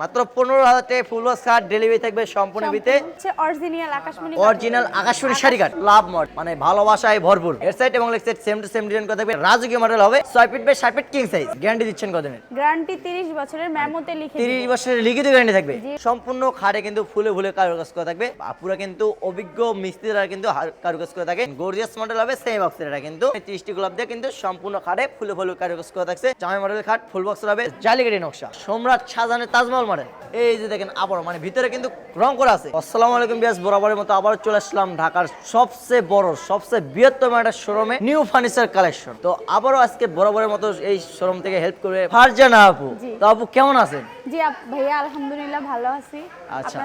মাত্র পনেরো হাজার টাকা ফুল বক্স কার্ড ডেলিভারি থাকবে সম্পূর্ণ বিতে অরিজিনাল আকাশমণি অরিজিনাল আকাশমণি শাড়ি কার্ড লাভ মড মানে ভালোবাসায় ভরপুর। এর সাইড এবং leg side same to same design করে থাকবে রাজকীয় মডেল হবে ছয় ফিট বাই সাত ফিট কিং সাইজ গ্যারান্টি দিচ্ছেন কদিনের গ্যারান্টি 30 বছরের মেমোতে লিখে তিরিশ বছরের লিখিত গ্যারান্টি থাকবে। সম্পূর্ণ খাড়ে কিন্তু ফুলে ফুলে কারুকাজ করা থাকবে। আপুরা কিন্তু অভিজ্ঞ মিস্ত্রিরা কিন্তু কারুকাজ করে থাকে। গর্জিয়াস মডেল হবে সেম বক্সের এটা কিন্তু ত্রিশটি গোলাপ দিয়ে কিন্তু সম্পূর্ণ খাড়ে ফুলে ফুলে কারুকাজ করা থাকছে। জামাই মডেল খাট ফুল বক্স হবে। জালিকারি নকশা। সম্রাট শাহজাহানের তাজমহল মডেল এই যে দেখেন আবার মানে ভিতরে কিন্তু রং করা আছে। আসসালামু আলাইকুম বিয়াস বরাবরের মতো আবার চলে আসলাম ঢাকার সবচেয়ে বড় সবচেয়ে বৃহত্তম একটা শোরুমে নিউ ফার্নিচার কালেকশন। তো আবারও আজকে বরাবরের মতো এই শোরুম থেকে হেল্প করবে ফারজানা আপু। তো আপু কেমন আছেন? জি আপ- ভাইয়া আলহামদুলিল্লাহ ভালো আছি। আচ্ছা।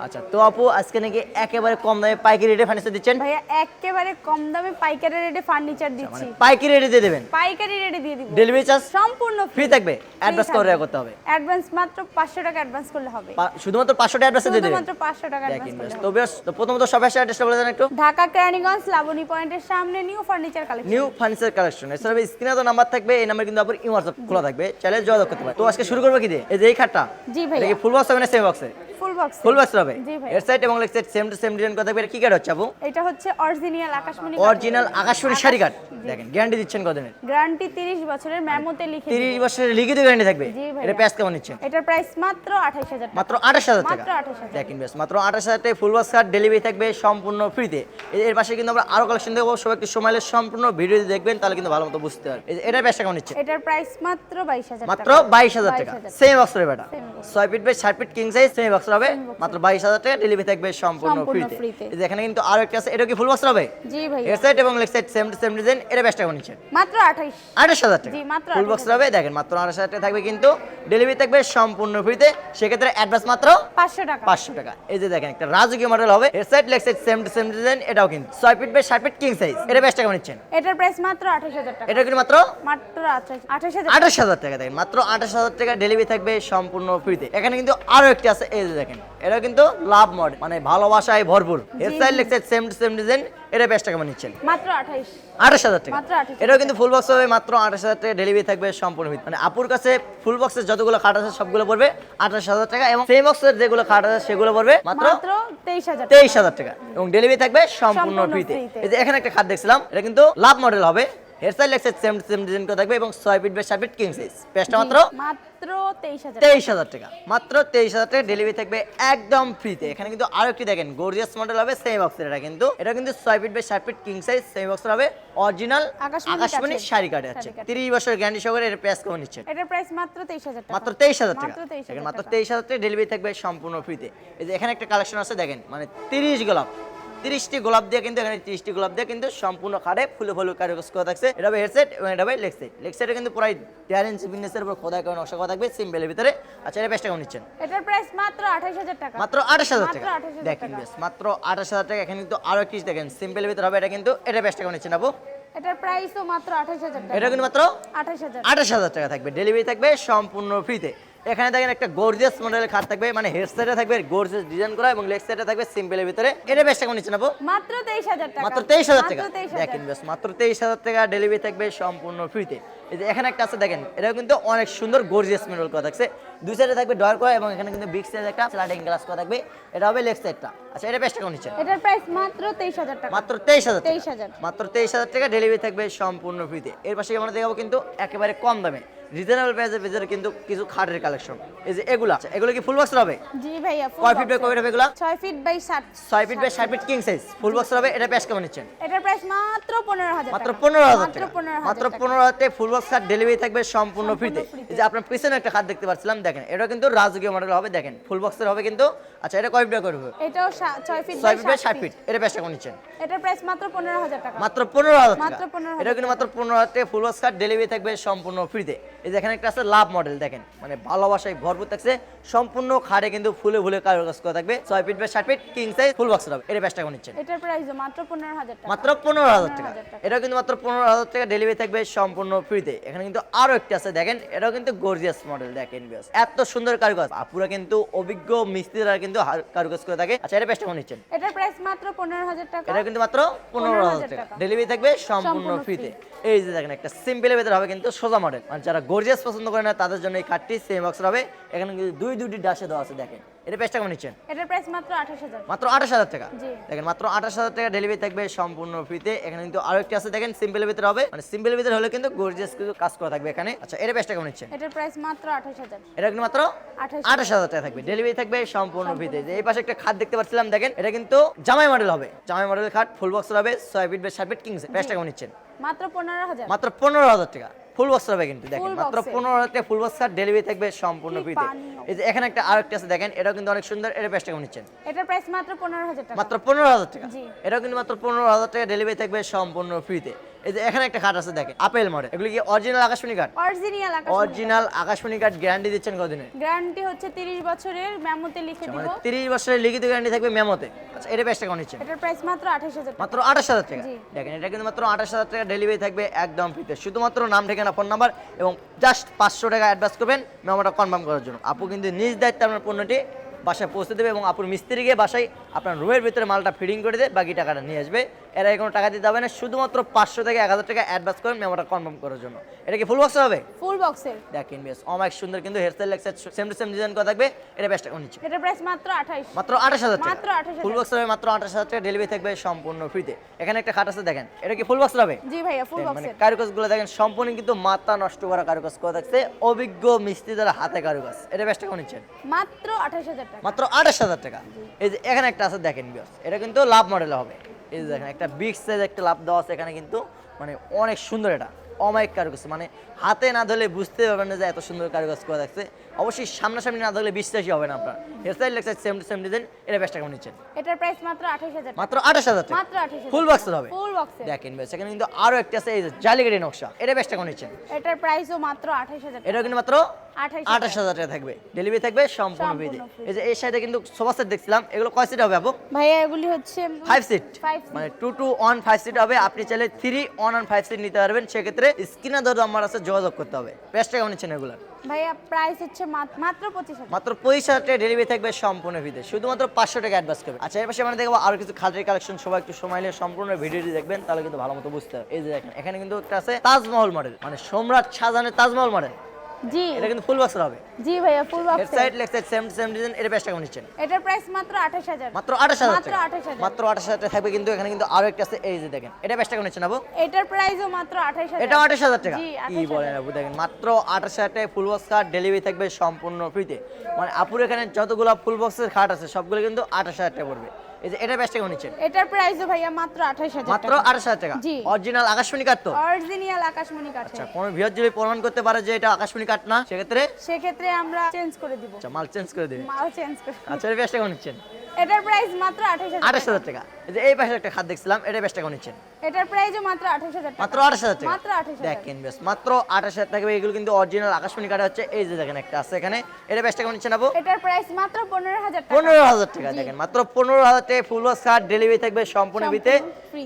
আচ্ছা তো আপু আজকে নাকি একেবারে কম দামে পাইকারি রেটে ফার্নিচার দিচ্ছেন? ভাইয়া একেবারে কম দামে পাইকারি রেটে ফার্নিচার মানে দিচ্ছি। পাইকারি রেটে দিয়ে দেবেন? পাইকারি রেটে দিয়ে দিব। ডেলিভারি চার্জ সম্পূর্ণ ফ্রি থাকবে? অ্যাডভান্স করে। করতে হবে। অ্যাডভান্স মাত্র 500 টাকা অ্যাডভান্স করলে হবে। পা- শুধুমাত্র পাঁচশো টাকা অ্যাডভান্স দিয়ে শুধুমাত্র 500 টাকা অ্যাডভান্স করলে তো বেশ তো প্রথমত সবাই অ্যাড্রেসটা বলে দেন একটু। ঢাকা কেরানীগঞ্জ লাবণী পয়েন্টের সামনে new furniture collection new furniture collection এছাড়া স্ক্রিনে তো নাম্বার থাকবে এই নাম্বার কিন্তু আপনার হোয়াটসঅ্যাপ খোলা থাকবে। যোগাযোগ করতে তো আজকে শুরু করব কি দিয়ে? এই যে এই খাটটা। জি ভাইয়া। ফুল বক্স হবে না সেম বক্সে ফুল বক্স ফুল বক্স হবে? এর সাইড এবং leg side same to same design থাকবে কি কার্ড হচ্ছে আপু? এটা হচ্ছে অরিজিনাল আকাশমণি অরিজিনাল আকাশমণি শাড়ি কার্ড দেখেন গ্যারান্টি দিচ্ছেন গ্যারান্টি 30 বছরের মেমোতে লিখে দিন। তিরিশ বছরের লিখিত গ্যারান্টি থাকবে। এটা প্যাস কেমন নিচ্ছেন? এটার প্রাইস মাত্র 28000 মাত্র আঠাশ হাজার টাকা। মাত্র 28000 দেখেন বেশ মাত্র আঠাশ হাজার ফুল বক্স কার্ড ডেলিভারি থাকবে সম্পূর্ণ ফ্রিতে এর পাশে কিন্তু আমরা আরও কালেকশন দেখব সবাই একটু সময় সম্পূর্ণ ভিডিও দেখবেন তাহলে কিন্তু ভালো মতো বুঝতে পারবে এটার প্যাসটা কেমন নিচ্ছে এটার প্রাইস মাত্র 22000 মাত্র টাকা। বাইশ হাজার টাকা। 22,000 সেম বক্স হবে এটা। Same ছয় ফিট বাই ষাট feet king size same box হবে। মাত্র বাইশ হাজার টাকা ডেলিভারি থাকবে সম্পূর্ণ ফ্রিতে এখানে কিন্তু আরও একটা আছে এটা কি ফুল বক্স হবে? জি ভাইয়া। এর সাইড এবং leg side same same design এটা প্যাসটা কেমন নিচ্ছে। মাত্র 28 আঠাশ হাজার টাকা। জি, মাত্র ফুল বক্স হবে দেখেন মাত্র আঠাশ হাজার টাকা থাকবে কিন্তু ডেলিভারি থাকবে সম্পূর্ণ ফ্রিতে সেক্ষেত্রে অ্যাডভান্স মাত্র 500 টাকা। পাঁচশো টাকা। এই যে দেখেন একটা রাজকীয় মডেল হবে। এর side leg side same same design এটাও কিন্তু। ছয় ফিট বাই ষাট ফিট কিং সাইজ এটা বেশ টাকা নিচ্ছেন এটার প্রাইস মাত্র 28000 টাকা। এটা কিন্তু মাত্র মাত্র 28 28000 আঠাশ হাজার টাকা দেখেন। মাত্র আঠাশ হাজার টাকা ডেলিভারি থাকবে সম্পূর্ণ ফ্রিতে এখানে কিন্তু আরও একটা আছে এই যে দেখেন। এটা কিন্তু লাভ মডেল মানে ভালোবাসায় ভরপুর। Side leg side same to same design এটা বেশ টাকা নিচ্ছেন মাত্র 28 আঠাশ হাজার টাকা। মাত্র 28,000 এটাও কিন্তু ফুল বক্স হবে মাত্র আঠাশ হাজার টাকা ডেলিভারি থাকবে সম্পূর্ণ মানে আপুর কাছে ফুল বক্সের যতগুলো খাট আছে সবগুলো পড়বে আঠাশ হাজার টাকা এবং সেম বক্সের যেগুলো খাট আছে সেগুলো পড়বে মাত্র মাত্র 23000 তেইশ হাজার টাকা। এবং ডেলিভারি থাকবে সম্পূর্ণ ফ্রিতে। এই যে এখানে একটা খাট দেখছিলাম এটা কিন্তু লাভ মডেল হবে। হেয়ার স্টাইল লেক্সের সেম সেম ডিজাইন করে থাকবে এবং ছয় ফিট বাই সাত ফিট কিং সাইজ প্রাইসটা মাত্র মাত্র তেইশ হাজার টাকা। মাত্র তেইশ হাজার টাকা ডেলিভারি থাকবে একদম ফ্রিতে এখানে কিন্তু আরও একটি দেখেন গর্জিয়াস মডেল হবে সেম বক্সের এটা কিন্তু। এটা কিন্তু ছয় ফিট বাই সাত ফিট কিং সাইজ সেম বক্সের হবে অরিজিনাল আকাশমণি শাড়ি কাটে আছে। তিরিশ বছরের গ্যারান্টি সহকারে এর প্রাইস কেমন নিচ্ছে। এটার প্রাইস মাত্র 23000 টাকা। মাত্র তেইশ হাজার টাকা। মাত্র 23,000 দেখেন মাত্র তেইশ হাজার টাকা ডেলিভারি থাকবে সম্পূর্ণ ফ্রিতে এই যে এখানে একটা কালেকশন আছে দেখেন মানে তিরিশ গোলাপ। তিরিশটি গোলাপ দিয়ে কিন্তু এখানে তিরিশটি গোলাপ দিয়ে কিন্তু সম্পূর্ণ খাটে ফুলে ফুলে কারুকাজ করা থাকছে। এটা হবে হেডসেট এবং এটা হবে লেগ সাইড লেগ সাইডে কিন্তু পুরাই টেয়ার ইঞ্চি উপর খোদাই করে নকশা করা থাকবে সিম্পলের ভিতরে। আচ্ছা এটা বেশ টাকা নিচ্ছেন। এটার প্রাইস মাত্র 28000 টাকা। মাত্র আঠাশ হাজার টাকা। দেখেন বেশ মাত্র আঠাশ হাজার টাকা। এখানে কিন্তু আরও একটি দেখেন। সিম্পলের ভিতরে হবে এটা কিন্তু এটা বেশ টাকা নিচ্ছেন আপু। এটার প্রাইসও মাত্র 28000 টাকা। এটা কিন্তু মাত্র 28000 আঠাশ হাজার টাকা থাকবে। ডেলিভারি থাকবে সম্পূর্ণ ফ্রিতে এখানে দেখেন একটা গর্জিয়াস মডেলের খাট থাকবে মানে হেড সাইডে থাকবে গর্জিয়াস ডিজাইন করা এবং লেগ সাইডে থাকবে সিম্পলের ভিতরে। এটা বেশ টাকা নিচ্ছে নেব। মাত্র 23000 টাকা। মাত্র তেইশ হাজার টাকা। দেখেন বেশ মাত্র তেইশ হাজার টাকা ডেলিভারি থাকবে সম্পূর্ণ ফ্রিতে এই যে এখানে একটা আছে দেখেন এটা কিন্তু অনেক সুন্দর গর্জিয়াস মডেল করা থাকছে। দুই সাইডে থাকবে ডয়ার করা এবং এখানে কিন্তু বিগ সাইজ একটা স্লাইডিং গ্লাস করা থাকবে। এটা হবে লেগ সাইডটা আচ্ছা এটা বেশ টাকা নিচ্ছে এটার প্রাইস মাত্র 23000 টাকা। মাত্র তেইশ হাজার টাকা। 23,000 মাত্র তেইশ হাজার টাকা ডেলিভারি থাকবে সম্পূর্ণ ফ্রিতে এর পাশে আমরা দেখাবো কিন্তু একেবারে কম দামে। রিজনেবল প্রাইসের ভিতরে কিন্তু কিছু খাটের কালেকশন এই যে এগুলা আচ্ছা, এগুলো কি ফুল বক্স হবে? জি ভাইয়া full কয় ফিট বাই কয় ফিট হবে এগুলা? ছয় ফিট বাই সাত ছয় ফিট বাই ষাট feet king size full box হবে এটা প্যাস কেমন নিচ্ছেন? এটার প্রাইস মাত্র পনেরো হাজার মাত্র টাকা। পনেরো হাজার মাত্র টাকা। মাত্র হাজার টাকা। পনেরো হাজার টাকা ফুল বক্স কার্ড ডেলিভারি থাকবে সম্পূর্ণ ফ্রিতে তে। এই যে আপনার পিছনে একটা খাট দেখতে পাচ্ছিলাম দেখেন এটা কিন্তু রাজকীয় মডেল হবে দেখেন ফুল বক্সের হবে কিন্তু আচ্ছা এটা কয় ফিট বাই কয় হবে? এটাও সা- ছয় ফিট ছয় বাই ফিট বাই সাত ফিট ফিট এটা প্যাস কেমন নিচ্ছেন? এটার প্রাইস মাত্র পনেরো হাজার টাকা। মাত্র পনেরো হাজার মাত্র টাকা 15,000 এটা কিন্তু মাত্র পনেরো হাজার টাকা ফুল বক্স কার্ড ডেলিভারি থাকবে সম্পূর্ণ ফ্রিতে এই যে এখানে একটা আছে লাভ মডেল দেখেন। মানে ভালোবাসায় ভরপুর থাকছে সম্পূর্ণ খাড়ে কিন্তু ফুলে ফুলে কারুকাজ করা থাকবে। ছয় ফিট বাই ষাট feet king size full box হবে। এটা কেমন নিচ্ছেন? এটার প্রাইস মাত্র পনেরো হাজার টাকা। মাত্র পনেরো হাজার টাকা। 15,000 টাকা। এটাও কিন্তু মাত্র পনেরো হাজার টাকা ডেলিভারি থাকবে সম্পূর্ণ ফ্রিতে এখানে কিন্তু আরও একটি আছে দেখেন। এটাও কিন্তু গর্জিয়াস মডেল দেখেন বিয়াস। এত সুন্দর কারুকাজ। আপুরা কিন্তু অভিজ্ঞ মিস্ত্রিরা কিন্তু কারুকাজ করে থাকে। আচ্ছা এটা বেস্ট কেমন নিচ্ছেন? এটার প্রাইস মাত্র পনেরো হাজার টাকা। এটা কিন্তু মাত্র পনেরো হাজার টাকা। টাকা। ডেলিভারি থাকবে সম্পূর্ণ সম্পূর্ণ ফ্রিতে এই যে দেখেন একটা সিম্পলের ভেতরে হবে কিন্তু সোজা মডেল মানে যারা গর্জিয়াস পছন্দ করে না তাদের জন্য এই কাঠটি সেম বক্সের হবে। এখানে কিন্তু দুই দুইটি ডাসে দেওয়া আছে দেখেন। এটা প্রাইসটা কেমন নিচ্ছেন? এটার প্রাইস মাত্র আঠাশ হাজার। মাত্র আঠাশ হাজার টাকা? জি। দেখেন মাত্র আঠাশ হাজার টাকা ডেলিভারি থাকবে সম্পূর্ণ ফ্রিতে এখানে কিন্তু আরও একটি আছে দেখেন সিম্পলের ভিতরে হবে। মানে সিম্পলের ভিতরে হলে কিন্তু গর্জিয়াস কিছু কাজ করা থাকবে এখানে। আচ্ছা এর প্রাইসটা কেমন নিচ্ছেন? এটার প্রাইস মাত্র আঠাশ হাজার। এটা কিন্তু মাত্র আঠাশ আঠাশ হাজার টাকা থাকবে। ডেলিভারি থাকবে সম্পূর্ণ ফ্রিতে এই পাশে একটা খাট দেখতে পাচ্ছিলাম দেখেন এটা কিন্তু জামাই মডেল হবে। জামাই মডেল খাট ফুল বক্স হবে ছয় ফিট বা সাত ফিট কিংস প্রাইসটা কেমন নিচ্ছেন? মাত্র পনেরো হাজার। মাত্র পনেরো হাজার টাকা। ফুল বক্স হবে কিন্তু দেখেন মাত্র পনেরো হাজার টাকা ফুল বক্স ডেলিভারি থাকবে সম্পূর্ণ ফ্রিতে এই যে এখানে একটা আরেকটা আছে দেখেন এটাও কিন্তু অনেক সুন্দর এটা প্রাইস কেমন নিচ্ছেন। এটার প্রাইস মাত্র পনেরো হাজার টাকা। মাত্র পনেরো হাজার টাকা। এটাও কিন্তু মাত্র পনেরো হাজার টাকা ডেলিভারি থাকবে সম্পূর্ণ ফ্রিতে এই যে এখানে একটা খাট আছে দেখেন আপেল মডেল এগুলি কি অরিজিনাল আকাশমণি কাঠ অরিজিনাল অরিজিনাল আকাশমণি কাঠ গ্যারান্টি দিচ্ছেন কদিনের গ্যারান্টি হচ্ছে তিরিশ বছরের মেমোতে লিখে দিব। মানে তিরিশ বছরের লিখিত গ্যারান্টি থাকবে মেমোতে। আচ্ছা এটা প্রাইসটা কেমন নিচ্ছেন? এটার প্রাইস মাত্র আঠাশ হাজার টাকা। মাত্র আঠাশ হাজার টাকা। দেখেন এটা কিন্তু মাত্র আঠাশ হাজার টাকা ডেলিভারি থাকবে একদম ফ্রিতে শুধুমাত্র নাম ঠিকানা ফোন নাম্বার এবং জাস্ট পাঁচশো টাকা অ্যাডভান্স করবেন মেমোটা কনফার্ম করার জন্য। আপু কিন্তু নিজ দায়িত্বে আপনার পণ্যটি বাসায় পৌঁছে দেবে এবং আপুর মিস্ত্রিকে বাসায় আপনার রুমের ভিতরে মালটা ফিডিং করে দেবে বাকি টাকাটা নিয়ে আসবে। এর আগে কোনো টাকা দিতে হবে না শুধুমাত্র পাঁচশো থেকে এক হাজার টাকা অ্যাডভান্স করেন মেমোটা কনফার্ম করার জন্য। এটা কি ফুল বক্স হবে? ফুল বক্সের দেখেন বেশ অনেক সুন্দর কিন্তু হেয়ারস্টাইল লাগছে সেম টু সেম ডিজাইন করা থাকবে। এটা বেস্ট টাকা নিচ্ছে? এটার প্রাইস মাত্র আঠাইশ। মাত্র আঠাশ হাজার টাকা। মাত্র 28,000 ফুল বক্স হবে মাত্র আঠাশ হাজার টাকা ডেলিভারি থাকবে সম্পূর্ণ ফ্রিতে এখানে একটা খাট আছে দেখেন। এটা কি ফুল বক্স হবে? জি ভাইয়া ফুল মানে কারুকাজগুলো দেখেন সম্পূর্ণ কিন্তু মাথা নষ্ট করা কারুকাজ করা থাকছে। অভিজ্ঞ মিস্ত্রি দ্বারা হাতে কারুকাজ। এটা বেশ টাকা নিচ্ছেন মাত্র আঠাশ হাজার টাকা। মাত্র আঠাশ হাজার টাকা। এই যে এখানে একটা আছে দেখেন বিয়াস এটা কিন্তু লাভ মডেল হবে। এই যে দেখেন, একটা বিগ সাইজ একটা লাভ দেওয়া আছে এখানে কিন্তু মানে অনেক সুন্দর এটা। অমায়িক কারুকাজ মানে হাতে না ধরলে বুঝতে পারবেন না যে এত সুন্দর কারুকাজ করা থাকছে অবশ্যই সামনাসামনি না ধরলে বিশ্বাসই হবে না আপনার। লাগছে সেম টু সেম ডিজাইন এটা বেশ টাকা নিচ্ছেন। এটার প্রাইস মাত্র আঠাশ হাজার টাকা। মাত্র আঠাশ হাজার টাকা। মাত্র আঠাশ হাজার ফুল বক্সের হবে। ফুল বক্সের দেখেন বেশ এখানে কিন্তু আরও একটা আছে এই যে জালিগাড়ি নকশা এটা বেশ টাকা নিচ্ছেন। এটার প্রাইসও মাত্র আঠাশ হাজার টাকা। এটা কিন্তু মাত্র আঠাশ আঠাশ হাজার টাকা থাকবে। ডেলিভারি থাকবে সম্পূর্ণ free। এই যে এই সাইডে কিন্তু সোফা সেট দেখছিলাম এগুলো কয় সিট হবে আপু? ভাইয়া এগুলি হচ্ছে ফাইভ সিট মানে two two one five seat হবে। আপনি চাইলে three one one five seat নিতে পারবেন। সেক্ষেত্রে স্ক্রিনে ধরো আমার আছে যোগাযোগ করতে হবে। প্রাইস টাকা নিচ্ছেন এগুলো ভাইয়া প্রাইস হচ্ছে মাত- মাত্র পঁচিশ হাজার। মাত্র পঁচিশ হাজার টাকা ডেলিভারি থাকবে সম্পূর্ণ ভিডিও। শুধুমাত্র পাঁচশো টাকা অ্যাডভান্স করবে। আচ্ছা এর পাশে আমরা দেখব আরও কিছু খাটের কালেকশন সবাই একটু সময় নিয়ে সম্পূর্ণ ভিডিওটি দেখবেন, তাহলে কিন্তু ভালো মতো বুঝতে হবে। এই যে দেখেন, এখানে কিন্তু একটা আছে তাজমহল মডেল মানে সম্রাট শাহজাহানের তাজমহল মডেল জি। এটা কিন্তু ফুল বক্সের হবে। জি ভাইয়া ফুল এর বক্সের side leg side same same design এর প্রাইস টাকা নিচ্ছেন। এটার প্রাইস মাত্র আঠাশ হাজার। মাত্র আঠাশ হাজার মাত্র 28,000 মাত্র আঠাশ হাজার টাকা থাকবে কিন্তু এখানে কিন্তু আরও একটা আছে এই যে দেখেন এটা বেশ টাকা নিচ্ছেন আবু। এটার প্রাইসও মাত্র আঠাশ হাজার। এটা আঠাশ হাজার টাকা। জি কি বলেন আপু দেখেন মাত্র আঠাশ হাজার টাকা ফুল বক্স কার্ড ডেলিভারি থাকবে সম্পূর্ণ ফ্রিতে মানে আপুর এখানে যতগুলো ফুল বক্সের খাট আছে সবগুলো কিন্তু আঠাশ হাজার টাকা পড়বে। এই যে এটা বেশ টাকা নিচ্ছেন। এটার প্রাইসও ভাইয়া মাত্র আঠাশ হাজার মাত্র আঠাশ হাজার টাকা? অরিজিনাল আকাশমণি কাট তো? অরিজিনাল আকাশমণি কাট আচ্ছা কোন ভিউয়ার যদি প্রমাণ করতে পারে যে এটা আকাশমণি কাট না? সেক্ষেত্রে? সেক্ষেত্রে আমরা চেঞ্জ করে দিব। আচ্ছা মাল চেঞ্জ করে দিবেন মাল চেঞ্জ করে আচ্ছা বেশ টাকা নিচ্ছেন। এটার প্রাইস মাত্র আঠাশ হাজার আঠাশ হাজার টাকা। এই যে এই পাশে একটা খাট দেখছিলাম এটা বেশ টাকা নিচ্ছেন। এটার প্রাইসও মাত্র আঠাশ হাজার টাকা। মাত্র আঠাশ হাজার টাকা। মাত্র আঠাশ হাজার দেখেন বেশ মাত্র আঠাশ হাজার টাকা। এগুলো কিন্তু অরিজিনাল আকাশমণি কাঠ হচ্ছে। এই যে দেখেন একটা আছে এখানে। এটা বেশ টাকা নিচ্ছেন আপু? এটার প্রাইস মাত্র পনেরো হাজার টাকা। পনেরো হাজার টাকা দেখেন মাত্র পনেরো হাজার টাকা ফুল কার্ড ডেলিভারি থাকবে সম্পূর্ণ বিতে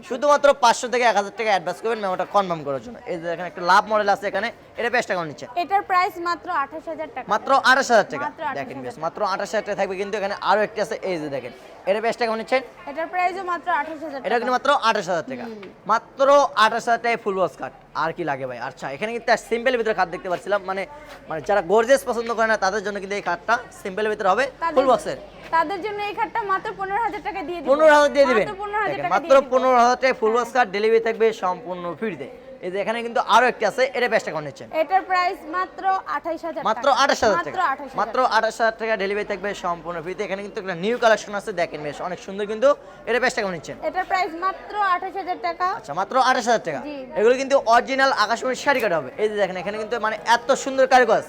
শুধুমাত্র পাঁচশো থেকে এক হাজার টাকা অ্যাডভান্স করবেন মেমোটা কনফার্ম করার জন্য। এই যে দেখেন একটা লাভ মডেল আছে এখানে। এটা বেশ টাকা নিচ্ছে এটার প্রাইস মাত্র আঠাশ হাজার টাকা। মাত্র আঠাশ হাজার টাকা। দেখেন বেশ মাত্র আঠাশ হাজার টাকা থাকবে। কিন্তু এখানে আরও একটি আছে। এই যে দেখেন এটা বেশ টাকা নিচ্ছেন? এটার প্রাইসও মাত্র আঠাশ হাজার এটা কিন্তু মাত্র আঠাশ হাজার টাকা। মাত্র আঠাশ হাজার টাকায় ফুল বক্স কাট আর কি লাগে ভাই? আচ্ছা এখানে কিন্তু সিম্পল ভিতরে কাঠ দেখতে পাচ্ছিলাম। মানে মানে যারা গর্জেস পছন্দ করে না তাদের জন্য কিন্তু এই কাঠটা সিম্পলের ভিতরে হবে ফুল বক্সের। তাদের জন্য এই খাটটা মাত্র পনেরো হাজার টাকা দিয়ে পনেরো হাজার দিয়ে দিবেন। মাত্র পনেরো হাজার দেখেন, টাকা মাত্র দিয়ে দিব। পনেরো হাজার টাকায় ফুল বক্স কাট ডেলিভারি থাকবে সম্পূর্ণ ফ্রিতে এই যে এখানে কিন্তু আরও একটি আছে এটা বেশ টাকা নিচ্ছেন। এটার প্রাইস মাত্র আঠাইশ হাজার মাত্র টাকা। আঠাশ হাজার মাত্র টাকা। মাত্র আঠাশ হাজার টাকা ডেলিভারি থাকবে সম্পূর্ণ ফ্রিতে এখানে কিন্তু একটা নিউ কালেকশন আছে দেখেন বেশ অনেক সুন্দর কিন্তু এটা বেশ টাকা নিচ্ছেন। এটার প্রাইস মাত্র আঠাশ হাজার টাকা। আচ্ছা মাত্র আঠাশ হাজার টাকা। এগুলো কিন্তু অরিজিনাল আকাশমণি শাড়ি কাটা হবে। এই যে দেখেন এখানে কিন্তু মানে এত সুন্দর কারুকাজ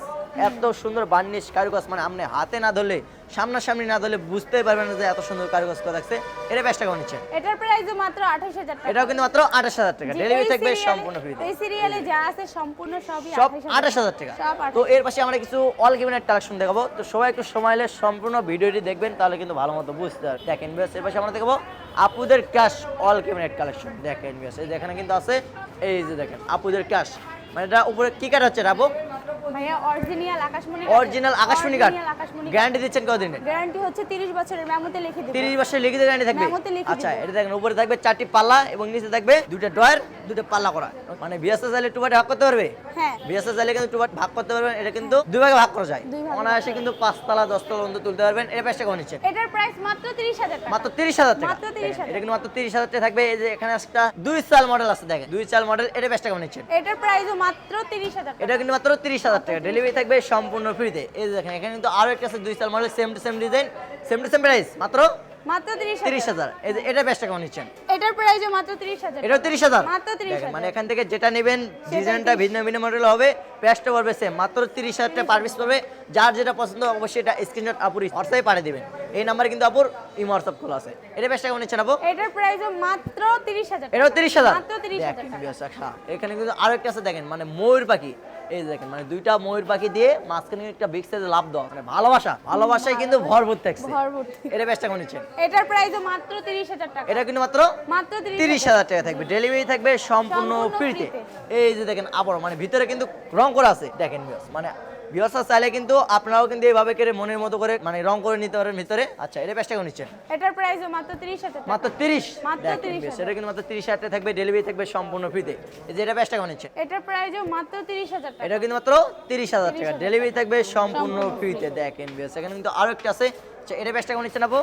এত সুন্দর বার্নিশ কারুকাজ মানে আপনি হাতে না ধরলে সামনাসামনি না ধরলে বুঝতেই পারবেন না যে এত সুন্দর কারুকাজ করা থাকছে এটা বেশ টাকা নিচ্ছেন এটার প্রাইসও মাত্র আঠাশ হাজার টাকা। এটাও কিন্তু মাত্র আঠাশ হাজার টাকা। ডেলিভারি থাকবে সম্পূর্ণ ফ্রিতে এই সিরিয়ালে যা আছে সম্পূর্ণ সবই 28,000 আঠাশ হাজার টাকা। তো এর পাশে আমরা কিছু অল কেবিনেট কালেকশন দেখাবো। তো সবাই একটু সময় হলে সম্পূর্ণ ভিডিওটি দেখবেন তাহলে কিন্তু ভালো মতো বুঝতে পারবেন। দেখেন বেশ এর পাশে আমরা দেখাবো আপুদের ক্যাশ অল কেবিনেট কালেকশন দেখেন বেশ এই যে এখানে কিন্তু আছে এই যে দেখেন আপুদের ক্যাশ মানে এটা উপরে কি কাট হচ্ছে রাবো ভাইয়া অরিজিনাল আকাশমণি অরিজিনাল আকাশমণি কাঠ গ্যারান্টি দিচ্ছেন কতদিনের গ্যারান্টি হচ্ছে 30 বছরের মেমোতে লিখে দিবেন। তিরিশ বছর লিখিত গ্যারান্টি থাকবে? মেমোতে লিখে আচ্ছা এটা দেখেন উপরে থাকবে চারটি পাল্লা এবং নিচে থাকবে দুটো ড্রয়ার দুটো পাল্লা করা। মানে বিএসএস চাইলে টুবাটি ভাগ করতে পারবে? হ্যাঁ। বিএসএস চাইলে কিন্তু টুবাটি ভাগ করতে পারবেন এটা কিন্তু দুই ভাগে ভাগ করা যায়। অনায়াসে কিন্তু পাঁচতলা দশতলা পর্যন্ত তুলতে পারবেন। এটা প্রাইসটা কেমন নিচ্ছেন? এটার প্রাইস মাত্র 30000 টাকা। মাত্র তিরিশ হাজার টাকা। মাত্র 30,000 এটা কিন্তু মাত্র তিরিশ হাজার টাকা থাকবে। এই যে এখানে একটা দুই সাল মডেল আছে দেখেন। দুই সাল মডেল এটা প্রাইসটা কেমন নিচ্ছেন? এটার প্রাইসও মাত্র 30000 টাকা। এটা কিন্তু মাত্র তিরিশ হাজার টাকা ডেলিভারি থাকবে সম্পূর্ণ ফ্রিতে এই দেখেন এখানে কিন্তু আরও একটা আছে দুই সাল model same to same design same to same price মাত্র মাত্র 30000 এই যে এটা বেস্টটা কেমন নিচ্ছেন। এটার প্রাইসও মাত্র 30000 এটা তিরিশ মাত্র 30,000 মানে এখান থেকে যেটা নেবেন ডিজাইনটা ভিন্ন ভিন্ন মডেল হবে প্রাইসটা পড়বে সেম মাত্র তিরিশ হাজার টাকা পার পিস যার যেটা পছন্দ অবশ্যই এটা স্ক্রিনশট আপুর হোয়াটসঅ্যাপে পাঠিয়ে দিবেন। এই নাম্বারে কিন্তু আপুর ইমো হোয়াটসঅ্যাপ খোলা আছে। এটা বেস্টটা কেমন নিচ্ছেন আপু? এটার প্রাইসও মাত্র 30000 এটাও তিরিশ হাজার? মাত্র 30,000 দেখেন, টাকা। বিয়াস, আচ্ছা, এখানে কিন্তু আরও একটা আছে দেখেন মানে ময়ূর পাখি। এই দেখেন মানে দুইটা ময়ূর পাখি দিয়ে মাঝখানে একটা বিগ সাইজের লাভ দেওয়া মানে ভালোবাসা ভালোবাসায় কিন্তু ভরপুর থাকছে ভরপুর এটা বেশ টাকা নিচ্ছেন এটার প্রাইস মাত্র 30000 টাকা। এটা কিন্তু মাত্র মাত্র 30 তিরিশ হাজার টাকা থাকবে। ডেলিভারি থাকবে সম্পূর্ণ ফ্রিতে। এই যে দেখেন আবার মানে ভিতরে কিন্তু রং করা আছে। দেখেন মানে ভিউয়ার্সরা চাইলে কিন্তু আপনারাও কিন্তু এইভাবে করে মনের মতো করে মানে রং করে নিতে পারেন ভিতরে। আচ্ছা এটা বেশ টাকা নিচ্ছেন এটার প্রাইসও মাত্র 30 টাকা। মাত্র তিরিশ? মাত্র দেখেন 30,000 এটা কিন্তু মাত্র তিরিশ হাজার টাকা থাকবে ডেলিভারি থাকবে সম্পূর্ণ ফ্রিতে এই যে এটা বেশ টাকা নিচ্ছেন এটার প্রাইসও মাত্র 30000 টাকা। এটা কিন্তু মাত্র তিরিশ হাজার টাকা। ডেলিভারি থাকবে সম্পূর্ণ ফ্রিতে দেখেন viewers, এখানে কিন্তু আরও একটা আছে। আচ্ছা এটা বেশ টাকা নিচ্ছেন আপু?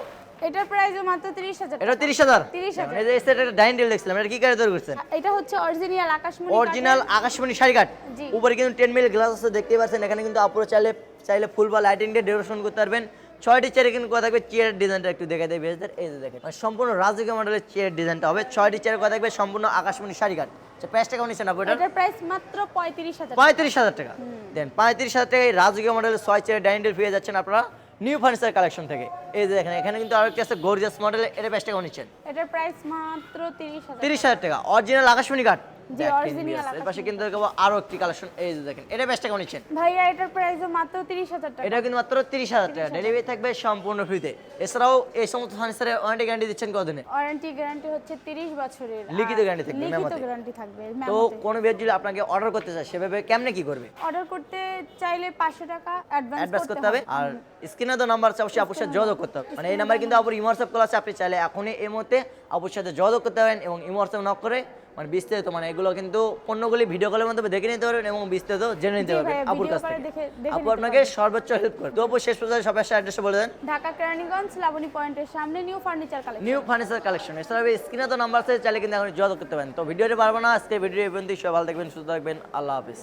এটার প্রাইসও মাত্র 30000 এটা টাকা। তিরিশ হাজার? 30,000 এই যে সেটা ডাইনিং টেবিল দেখছিলাম এটা কি কারে তৈরি করছেন? এটা হচ্ছে অরিজিনাল আকাশমণি অরিজিনাল আকাশমণি শাড়ি জি। উপরে কিন্তু টেন মিল গ্লাস আছে দেখতে পাচ্ছেন। এখানে কিন্তু আপুরো চাইলে চাইলে ফুল বা লাইটিং দিয়ে ডেকোরেশন করতে পারবেন। ছয়টি চেয়ারে কিন্তু কথা থাকবে চেয়ার ডিজাইনটা একটু দেখে দেয় বেশদের এই যে দেখেন মানে সম্পূর্ণ রাজকীয় মডেলের চেয়ার ডিজাইনটা হবে। ছয়টি চেয়ারে কথা থাকবে সম্পূর্ণ আকাশমণি শাড়ি আচ্ছা প্রাইসটা কেমন নিচ্ছেন আপু এটার? প্রাইস মাত্র 35000 টাকা। পঁয়ত্রিশ হাজার টাকা। দেন পঁয়ত্রিশ হাজার টাকায় রাজকীয় মডেলের ছয় চেয়ার ডাইনিং টেবিল পেয়ে যাচ্ছেন আপনারা। নিউ ফার্নিচার কালেকশন থেকে। এই যে দেখেন এখানে কিন্তু আরও একটা আছে গর্জিয়াস মডেল এটা বেশ টাকা নিচ্ছেন। এটার প্রাইস মাত্র 30000 তিরিশ হাজার টাকা। অরিজিনাল আকাশমণি কাঠ জি, দেখেন এর পাশে কিন্তু দেখাবো আরও একটি কালেকশন এই যে দেখেন এটা বেস্টটা কেমন নিচ্ছেন। ভাইয়া এটার প্রাইসও মাত্র 30000 টাকা। এটা কিন্তু মাত্র তিরিশ হাজার টাকা। ডেলিভারি থাকবে সম্পূর্ণ ফ্রিতে এছাড়াও এই সমস্ত ফার্নিচারে ওয়ারেন্টি গ্যারান্টি দিচ্ছেন কতদিনে? ওয়ারেন্টি গ্যারান্টি হচ্ছে 30 বছরের। লিখিত আর থাকবে, লিখিত গ্যারান্টি থাকবে তো মেমোতে কোনো যদি আপনাকে অর্ডার করতে চায় সেভাবে কেমনে কি করবে? অর্ডার করতে চাইলে 500 টাকা অ্যাডভান্স করতে হবে। আর স্ক্রিনে তো নাম্বার আছে অবশ্যই সাথে যোগাযোগ করতে হবে। মানে এই নাম্বার কিন্তু আপুর ইমোয়াটসঅ্যাপ কল আছে আপনি চাইলে এখনই এই মুহূর্তে আপুর সাথে যোগাযোগ করতে পারেন এবং ইমোয়াটসঅ্যাপ নক করে মানে বিস্তারিত মানে এগুলো কিন্তু পণ্যগুলি ভিডিও কলের মাধ্যমে দেখে নিতে পারবেন এবং বিস্তারিত জেনে নিতে পারবেন আপুর কাছ থেকে। আপু আপনাকে সর্বোচ্চ হেল্প করবে। তো আপু শেষ পর্যন্ত সবাই অ্যাড্রেস বলে দেন। ঢাকা কেরানীগঞ্জ লাবণী পয়েন্টের সামনে new furniture collection new furniture collection এছাড়া স্ক্রিনে তো নাম্বার আছে চাইলে কিন্তু এখন যোগাযোগ করতে পারেন। তো ভিডিওটি পারব না। আজকে ভিডিও এই পর্যন্ত সবাই ভালো থাকবেন সুস্থ থাকবেন। আল্লাহ হাফিজ।